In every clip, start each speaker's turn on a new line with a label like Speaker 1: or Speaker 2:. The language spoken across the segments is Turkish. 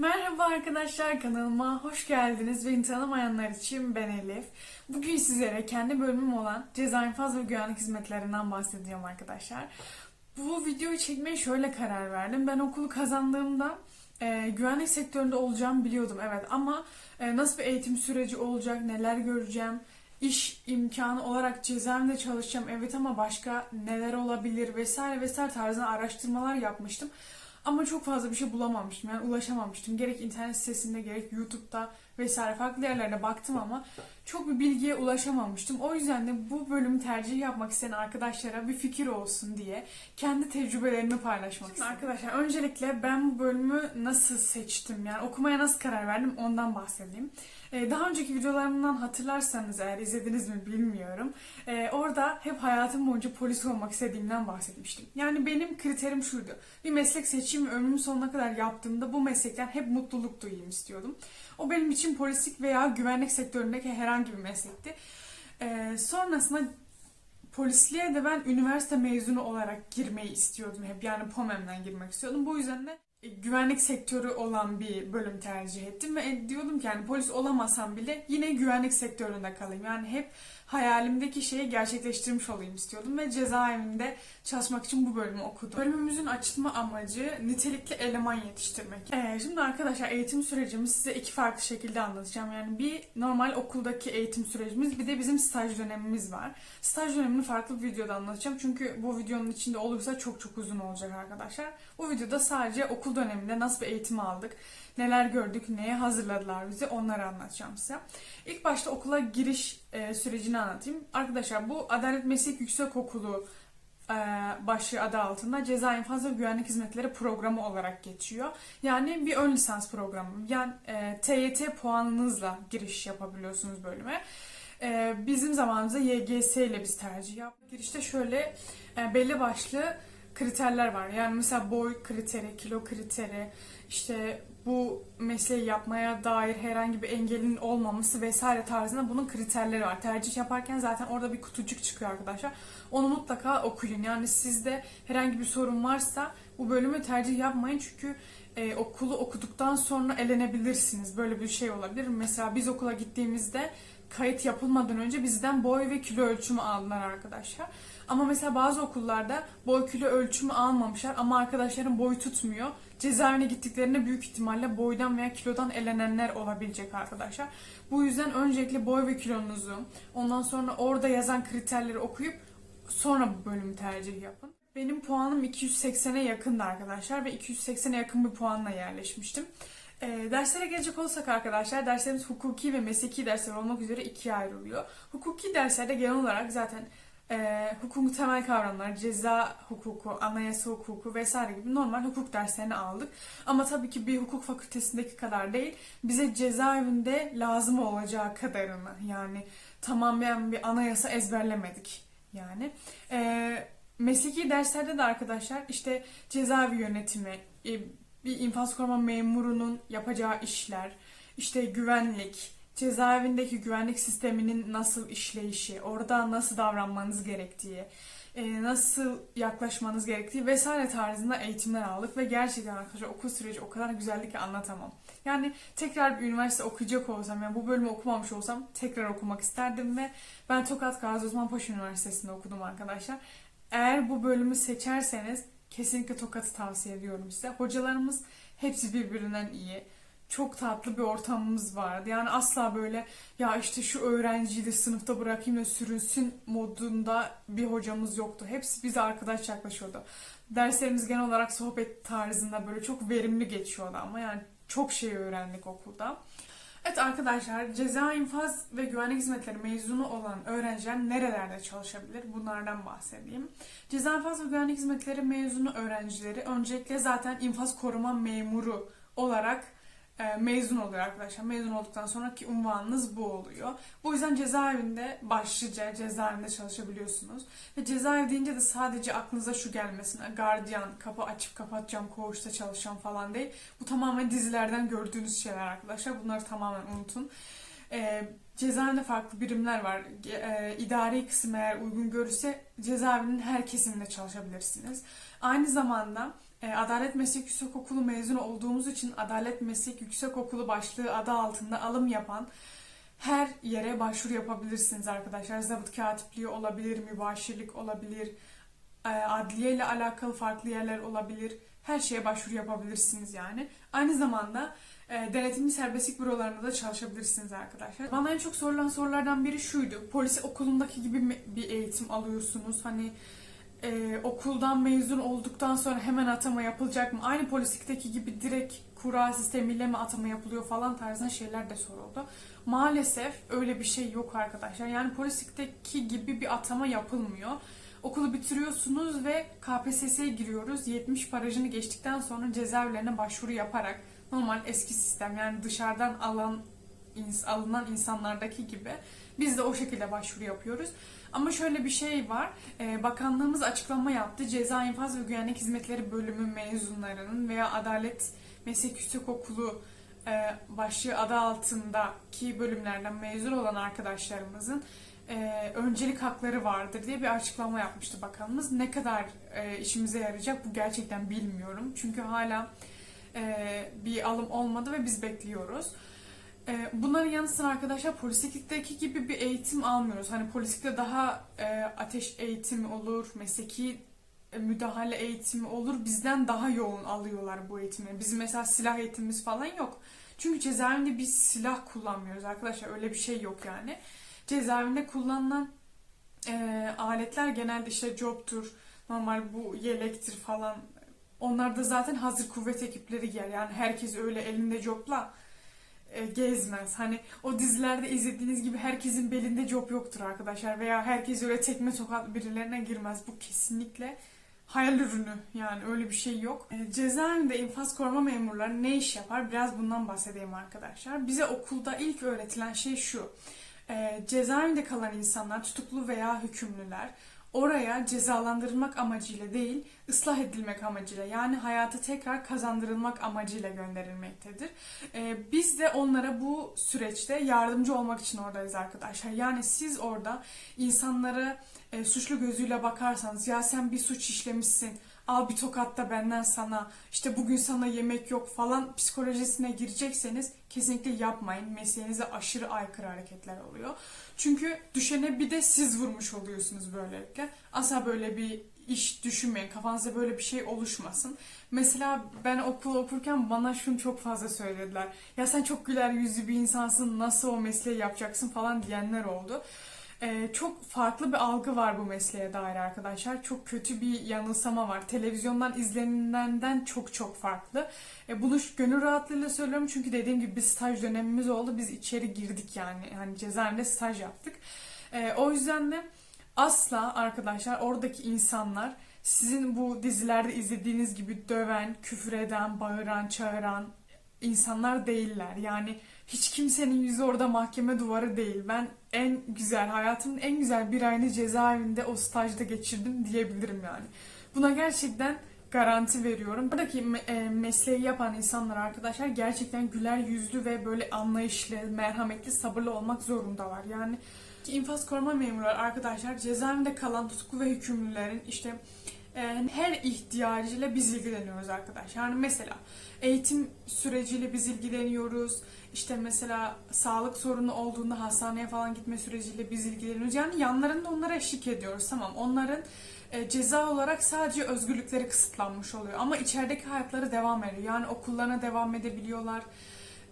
Speaker 1: Merhaba arkadaşlar kanalıma hoş geldiniz. Beni tanımayanlar için ben Elif. Bugün sizlere kendi bölümüm olan ceza infaz ve güvenlik hizmetlerinden bahsedeceğim arkadaşlar. Bu videoyu çekmeye şöyle karar verdim. Ben okulu kazandığımda e, güvenlik sektöründe olacağımı biliyordum evet ama e, nasıl bir eğitim süreci olacak, neler göreceğim, iş imkanı olarak cezaevinde çalışacağım evet ama başka neler olabilir vesaire vesaire tarzında araştırmalar yapmıştım. Ama çok fazla bir şey bulamamıştım. Yani ulaşamamıştım. Gerek internet sitesinde gerek YouTube'da vesaire farklı yerlerde baktım ama çok bir bilgiye ulaşamamıştım. O yüzden de bu bölümü tercih yapmak isteyen arkadaşlara bir fikir olsun diye kendi tecrübelerimi paylaşmak istedim. Arkadaşlar öncelikle ben bu bölümü nasıl seçtim? Yani okumaya nasıl karar verdim ondan bahsedeyim. Ee, Daha önceki videolarımdan hatırlarsanız eğer izlediniz mi bilmiyorum. Ee, orada hep hayatım boyunca polis olmak istediğimden bahsetmiştim. Yani benim kriterim şuydu. Bir meslek seçeyim ve ömrümün sonuna kadar yaptığımda bu meslekten hep mutluluk duyayım istiyordum. O benim için polislik veya güvenlik sektöründeki herhangi bir meslekti. Ee, sonrasında polisliğe de ben üniversite mezunu olarak girmeyi istiyordum hep. Yani POMEM'den girmek istiyordum. Bu yüzden de güvenlik sektörü olan bir bölüm tercih ettim ve e, diyordum ki yani polis olamasam bile yine güvenlik sektöründe kalayım. Yani hep hayalimdeki şeyi gerçekleştirmiş olayım istiyordum ve cezaevinde çalışmak için bu bölümü okudum. Bölümümüzün açılma amacı nitelikli eleman yetiştirmek. Ee, şimdi arkadaşlar eğitim sürecimi size iki farklı şekilde anlatacağım. Yani bir normal okuldaki eğitim sürecimiz bir de bizim staj dönemimiz var. Staj dönemini farklı bir videoda anlatacağım. Çünkü bu videonun içinde olursa çok çok uzun olacak arkadaşlar. Bu videoda sadece okul döneminde nasıl bir eğitim aldık, neler gördük, neye hazırladılar bizi onları anlatacağım size. İlk başta okula giriş e, sürecini anlatayım. Arkadaşlar bu Adalet Meslek Yüksekokulu e, başlığı adı altında Ceza İnfaz ve Güvenlik Hizmetleri Programı olarak geçiyor. Yani bir ön lisans programı. Yani e, TYT puanınızla giriş yapabiliyorsunuz bölüme. E, bizim zamanımızda YGS ile biz tercih yaptık. Girişte şöyle e, belli başlı kriterler var. Yani mesela boy kriteri, kilo kriteri, işte bu mesleği yapmaya dair herhangi bir engelin olmaması vesaire tarzında bunun kriterleri var. Tercih yaparken zaten orada bir kutucuk çıkıyor arkadaşlar. Onu mutlaka okuyun. Yani sizde herhangi bir sorun varsa bu bölümü tercih yapmayın çünkü e, okulu okuduktan sonra elenebilirsiniz. Böyle bir şey olabilir. Mesela biz okula gittiğimizde kayıt yapılmadan önce bizden boy ve kilo ölçümü aldılar arkadaşlar. Ama mesela bazı okullarda boy kilo ölçümü almamışlar ama arkadaşların boyu tutmuyor. Cezaevine gittiklerinde büyük ihtimalle boydan veya kilodan elenenler olabilecek arkadaşlar. Bu yüzden öncelikle boy ve kilonuzu, ondan sonra orada yazan kriterleri okuyup sonra bu bölümü tercih yapın. Benim puanım 280'e yakındı arkadaşlar ve 280'e yakın bir puanla yerleşmiştim. Ee, derslere gelecek olursak arkadaşlar derslerimiz hukuki ve mesleki dersler olmak üzere ikiye ayrılıyor. Hukuki derslerde genel olarak zaten e, hukukun temel kavramları, ceza hukuku, anayasa hukuku vesaire gibi normal hukuk derslerini aldık. Ama tabii ki bir hukuk fakültesindeki kadar değil, bize cezaevinde lazım olacağı kadarını yani tamamen bir anayasa ezberlemedik yani. E, mesleki derslerde de arkadaşlar işte cezaevi yönetimi, e, bir infaz koruma memurunun yapacağı işler, işte güvenlik, cezaevindeki güvenlik sisteminin nasıl işleyişi, orada nasıl davranmanız gerektiği, e, nasıl yaklaşmanız gerektiği vesaire tarzında eğitimler aldık ve gerçekten arkadaşlar okul süreci o kadar güzeldi ki anlatamam. Yani tekrar bir üniversite okuyacak olsam, yani bu bölümü okumamış olsam tekrar okumak isterdim ve ben Tokat Gazi Osman Paşa Üniversitesi'nde okudum arkadaşlar. Eğer bu bölümü seçerseniz kesinlikle Tokat'ı tavsiye ediyorum size. Hocalarımız hepsi birbirinden iyi çok tatlı bir ortamımız vardı. Yani asla böyle ya işte şu öğrenciyi de sınıfta bırakayım da sürünsün modunda bir hocamız yoktu. Hepsi bize arkadaş yaklaşıyordu. Derslerimiz genel olarak sohbet tarzında böyle çok verimli geçiyordu ama yani çok şey öğrendik okulda. Evet arkadaşlar ceza infaz ve güvenlik hizmetleri mezunu olan öğrenciler nerelerde çalışabilir? Bunlardan bahsedeyim. Ceza infaz ve güvenlik hizmetleri mezunu öğrencileri öncelikle zaten infaz koruma memuru olarak mezun oluyor arkadaşlar. Mezun olduktan sonraki unvanınız bu oluyor. Bu yüzden cezaevinde başlıca cezaevinde çalışabiliyorsunuz. Ve cezaevi deyince de sadece aklınıza şu gelmesin. Gardiyan, kapı açıp kapatacağım, koğuşta çalışacağım falan değil. Bu tamamen dizilerden gördüğünüz şeyler arkadaşlar. Bunları tamamen unutun. E, cezaevinde farklı birimler var. E, idari kısım eğer uygun görürse cezaevinin her kesiminde çalışabilirsiniz. Aynı zamanda E, Adalet Meslek Yüksekokulu mezunu olduğumuz için Adalet Meslek Yüksekokulu başlığı adı altında alım yapan her yere başvuru yapabilirsiniz arkadaşlar. Zabıt katipliği olabilir, mübaşirlik olabilir, e, adliye ile alakalı farklı yerler olabilir. Her şeye başvuru yapabilirsiniz yani. Aynı zamanda e, denetimli serbestlik bürolarında da çalışabilirsiniz arkadaşlar. Bana en çok sorulan sorulardan biri şuydu. Polis okulundaki gibi mi bir eğitim alıyorsunuz? Hani e, okuldan mezun olduktan sonra hemen atama yapılacak mı? Aynı polislikteki gibi direkt kura sistemiyle mi atama yapılıyor falan tarzında şeyler de soruldu. Maalesef öyle bir şey yok arkadaşlar. Yani polislikteki gibi bir atama yapılmıyor. Okulu bitiriyorsunuz ve KPSS'ye giriyoruz. 70 barajını geçtikten sonra cezaevlerine başvuru yaparak normal eski sistem yani dışarıdan alan alınan insanlardaki gibi biz de o şekilde başvuru yapıyoruz. Ama şöyle bir şey var. Ee, bakanlığımız açıklama yaptı. Ceza infaz ve güvenlik hizmetleri bölümü mezunlarının veya Adalet Meslek Yüksekokulu e, başlığı adı altındaki bölümlerden mezun olan arkadaşlarımızın e, öncelik hakları vardır diye bir açıklama yapmıştı bakanımız. Ne kadar e, işimize yarayacak bu gerçekten bilmiyorum. Çünkü hala bir alım olmadı ve biz bekliyoruz. E, bunların yanı sıra arkadaşlar polislikteki gibi bir eğitim almıyoruz. Hani polislikte daha e, ateş eğitimi olur, mesleki e, müdahale eğitimi olur. Bizden daha yoğun alıyorlar bu eğitimi. Bizim mesela silah eğitimimiz falan yok. Çünkü cezaevinde biz silah kullanmıyoruz arkadaşlar. Öyle bir şey yok yani. Cezaevinde kullanılan e, aletler genelde işte jobtur, normal bu yelektir falan. Onlar da zaten hazır kuvvet ekipleri giyer. Yani herkes öyle elinde jopla e, gezmez. Hani o dizilerde izlediğiniz gibi herkesin belinde job yoktur arkadaşlar. Veya herkes öyle tekme tokat birilerine girmez. Bu kesinlikle hayal ürünü. Yani öyle bir şey yok. E, cezaevinde infaz koruma memurları ne iş yapar? Biraz bundan bahsedeyim arkadaşlar. Bize okulda ilk öğretilen şey şu. E, cezaevinde kalan insanlar, tutuklu veya hükümlüler oraya cezalandırılmak amacıyla değil, ıslah edilmek amacıyla yani hayata tekrar kazandırılmak amacıyla gönderilmektedir. Ee, biz de onlara bu süreçte yardımcı olmak için oradayız arkadaşlar. Yani siz orada insanlara e, suçlu gözüyle bakarsanız ya sen bir suç işlemişsin, al bir tokat da benden sana, işte bugün sana yemek yok falan psikolojisine girecekseniz kesinlikle yapmayın. Mesleğinize aşırı aykırı hareketler oluyor. Çünkü düşene bir de siz vurmuş oluyorsunuz böylelikle. Asla böyle bir iş düşünmeyin. Kafanızda böyle bir şey oluşmasın. Mesela ben okul okurken bana şunu çok fazla söylediler. Ya sen çok güler yüzlü bir insansın. Nasıl o mesleği yapacaksın falan diyenler oldu. Ee, çok farklı bir algı var bu mesleğe dair arkadaşlar. Çok kötü bir yanılsama var. Televizyondan izlenilenden çok çok farklı. E, bunu gönül rahatlığıyla söylüyorum çünkü dediğim gibi bir staj dönemimiz oldu. Biz içeri girdik yani. Hani cezaevinde staj yaptık. E, o yüzden de asla arkadaşlar oradaki insanlar sizin bu dizilerde izlediğiniz gibi döven, küfür eden, bağıran, çağıran insanlar değiller. Yani hiç kimsenin yüzü orada mahkeme duvarı değil. Ben en güzel, hayatımın en güzel bir ayını cezaevinde o stajda geçirdim diyebilirim yani. Buna gerçekten garanti veriyorum. Buradaki e, mesleği yapan insanlar arkadaşlar gerçekten güler yüzlü ve böyle anlayışlı, merhametli, sabırlı olmak zorundalar. Yani infaz koruma memurları arkadaşlar cezaevinde kalan tutuklu ve hükümlülerin işte her ihtiyacıyla biz ilgileniyoruz arkadaşlar. Yani mesela eğitim süreciyle biz ilgileniyoruz. İşte mesela sağlık sorunu olduğunda hastaneye falan gitme süreciyle biz ilgileniyoruz. Yani yanlarında onlara eşlik ediyoruz. Tamam onların e, ceza olarak sadece özgürlükleri kısıtlanmış oluyor. Ama içerideki hayatları devam ediyor. Yani okullarına devam edebiliyorlar.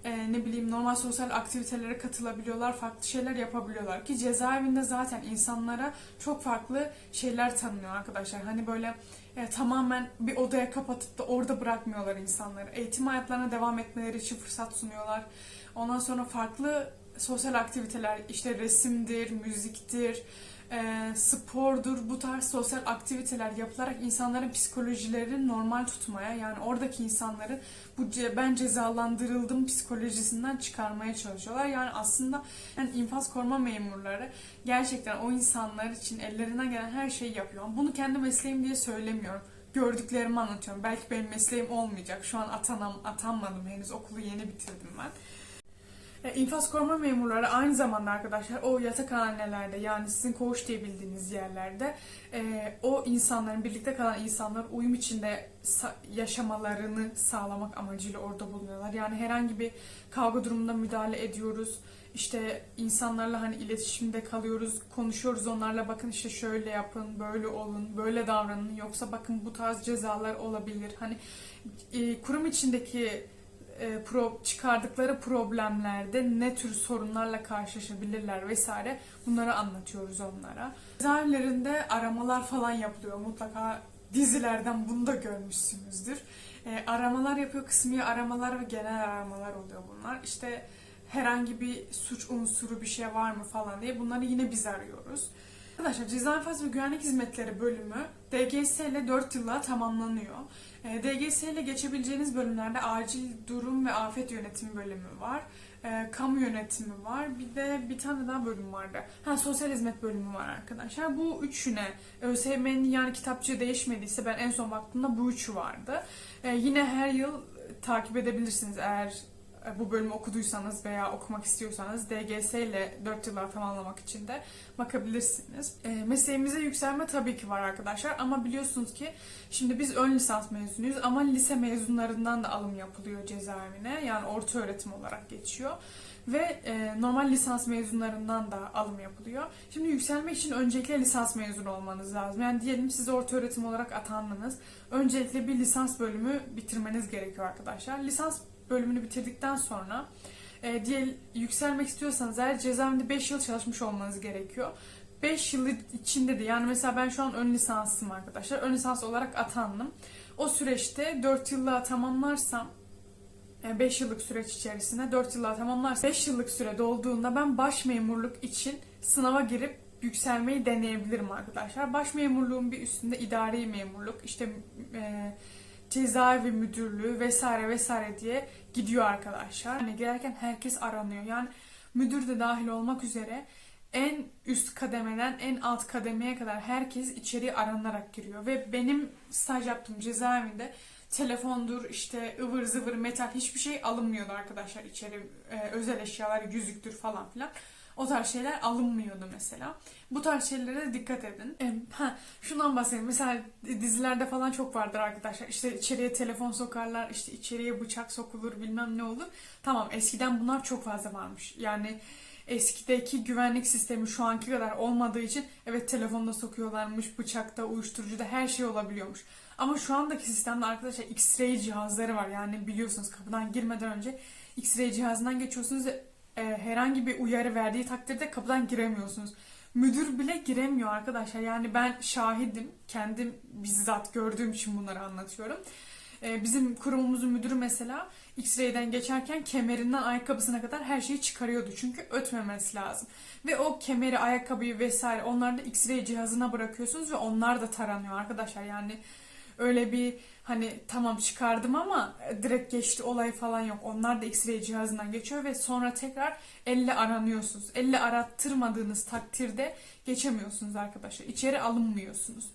Speaker 1: E, ne bileyim normal sosyal aktivitelere katılabiliyorlar. Farklı şeyler yapabiliyorlar. Ki cezaevinde zaten insanlara çok farklı şeyler tanınıyor arkadaşlar. Hani böyle e, tamamen bir odaya kapatıp da orada bırakmıyorlar insanları. Eğitim hayatlarına devam etmeleri için fırsat sunuyorlar. Ondan sonra farklı sosyal aktiviteler işte resimdir, müziktir, e, spordur bu tarz sosyal aktiviteler yapılarak insanların psikolojilerini normal tutmaya yani oradaki insanların bu ce- ben cezalandırıldım psikolojisinden çıkarmaya çalışıyorlar. Yani aslında yani infaz koruma memurları gerçekten o insanlar için ellerinden gelen her şeyi yapıyor. Bunu kendi mesleğim diye söylemiyorum. Gördüklerimi anlatıyorum. Belki benim mesleğim olmayacak. Şu an atanam, atanmadım henüz. Okulu yeni bitirdim ben. E, infaz koruma memurları aynı zamanda arkadaşlar o yatakhanelerde yani sizin koğuş diye bildiğiniz yerlerde e, o insanların birlikte kalan insanların uyum içinde yaşamalarını sağlamak amacıyla orada bulunuyorlar. Yani herhangi bir kavga durumunda müdahale ediyoruz. İşte insanlarla hani iletişimde kalıyoruz, konuşuyoruz onlarla bakın işte şöyle yapın, böyle olun, böyle davranın yoksa bakın bu tarz cezalar olabilir. Hani e, kurum içindeki e, pro, çıkardıkları problemlerde ne tür sorunlarla karşılaşabilirler vesaire bunları anlatıyoruz onlara. Cezaevlerinde aramalar falan yapılıyor mutlaka dizilerden bunu da görmüşsünüzdür. E, aramalar yapıyor kısmi aramalar ve genel aramalar oluyor bunlar. İşte herhangi bir suç unsuru bir şey var mı falan diye bunları yine biz arıyoruz. Arkadaşlar Ceza Enfaz ve Güvenlik Hizmetleri bölümü DGS ile 4 yılla tamamlanıyor. E, DGS ile geçebileceğiniz bölümlerde acil durum ve afet yönetimi bölümü var. E, kamu yönetimi var. Bir de bir tane daha bölüm vardı. Ha sosyal hizmet bölümü var arkadaşlar. Bu üçüne ÖSYM'nin yani kitapçı değişmediyse ben en son baktığımda bu üçü vardı. E, yine her yıl takip edebilirsiniz eğer bu bölümü okuduysanız veya okumak istiyorsanız DGS ile 4 yıllar tamamlamak için de bakabilirsiniz. E, mesleğimize yükselme tabii ki var arkadaşlar ama biliyorsunuz ki şimdi biz ön lisans mezunuyuz ama lise mezunlarından da alım yapılıyor cezaevine yani orta öğretim olarak geçiyor. Ve e, normal lisans mezunlarından da alım yapılıyor. Şimdi yükselmek için öncelikle lisans mezunu olmanız lazım. Yani diyelim siz orta öğretim olarak atandınız. Öncelikle bir lisans bölümü bitirmeniz gerekiyor arkadaşlar. Lisans bölümünü bitirdikten sonra e, diye yükselmek istiyorsanız eğer cezaevinde 5 yıl çalışmış olmanız gerekiyor. 5 yıl içinde de yani mesela ben şu an ön lisansım arkadaşlar. Ön lisans olarak atandım. O süreçte 4 yılla tamamlarsam 5 yıllık süreç içerisinde 4 yılla tamamlarsam 5 yıllık süre dolduğunda ben baş memurluk için sınava girip yükselmeyi deneyebilirim arkadaşlar. Baş memurluğun bir üstünde idari memurluk, işte e, cezaevi müdürlüğü vesaire vesaire diye gidiyor arkadaşlar. Yani girerken herkes aranıyor. Yani müdür de dahil olmak üzere en üst kademeden en alt kademeye kadar herkes içeri aranarak giriyor. Ve benim staj yaptığım cezaevinde telefondur, işte ıvır zıvır metal hiçbir şey alınmıyordu arkadaşlar içeri. Ee, özel eşyalar, yüzüktür falan filan. O tarz şeyler alınmıyordu mesela. Bu tarz şeylere dikkat edin. E, ha, şundan bahsedeyim. Mesela dizilerde falan çok vardır arkadaşlar. İşte içeriye telefon sokarlar, işte içeriye bıçak sokulur, bilmem ne olur. Tamam eskiden bunlar çok fazla varmış. Yani eskideki güvenlik sistemi şu anki kadar olmadığı için evet telefonda sokuyorlarmış, bıçakta, uyuşturucuda her şey olabiliyormuş. Ama şu andaki sistemde arkadaşlar X-ray cihazları var. Yani biliyorsunuz kapıdan girmeden önce X-ray cihazından geçiyorsunuz ve e, herhangi bir uyarı verdiği takdirde kapıdan giremiyorsunuz. Müdür bile giremiyor arkadaşlar. Yani ben şahidim. Kendim bizzat gördüğüm için bunları anlatıyorum. E, bizim kurumumuzun müdürü mesela X-ray'den geçerken kemerinden ayakkabısına kadar her şeyi çıkarıyordu. Çünkü ötmemesi lazım. Ve o kemeri, ayakkabıyı vesaire onları da X-ray cihazına bırakıyorsunuz ve onlar da taranıyor arkadaşlar. Yani öyle bir hani tamam çıkardım ama direkt geçti olay falan yok. Onlar da X-ray cihazından geçiyor ve sonra tekrar elle aranıyorsunuz. Elle arattırmadığınız takdirde geçemiyorsunuz arkadaşlar. İçeri alınmıyorsunuz.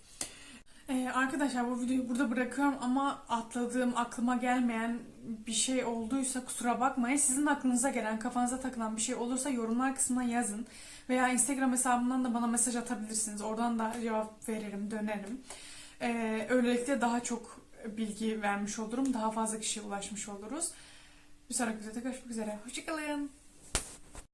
Speaker 1: Ee, arkadaşlar bu videoyu burada bırakıyorum ama atladığım, aklıma gelmeyen bir şey olduysa kusura bakmayın. Sizin aklınıza gelen, kafanıza takılan bir şey olursa yorumlar kısmına yazın. Veya Instagram hesabımdan da bana mesaj atabilirsiniz. Oradan da cevap veririm, dönerim. Ee, öylelikle daha çok bilgi vermiş olurum. Daha fazla kişiye ulaşmış oluruz. Bir sonraki videoda görüşmek üzere. Hoşçakalın.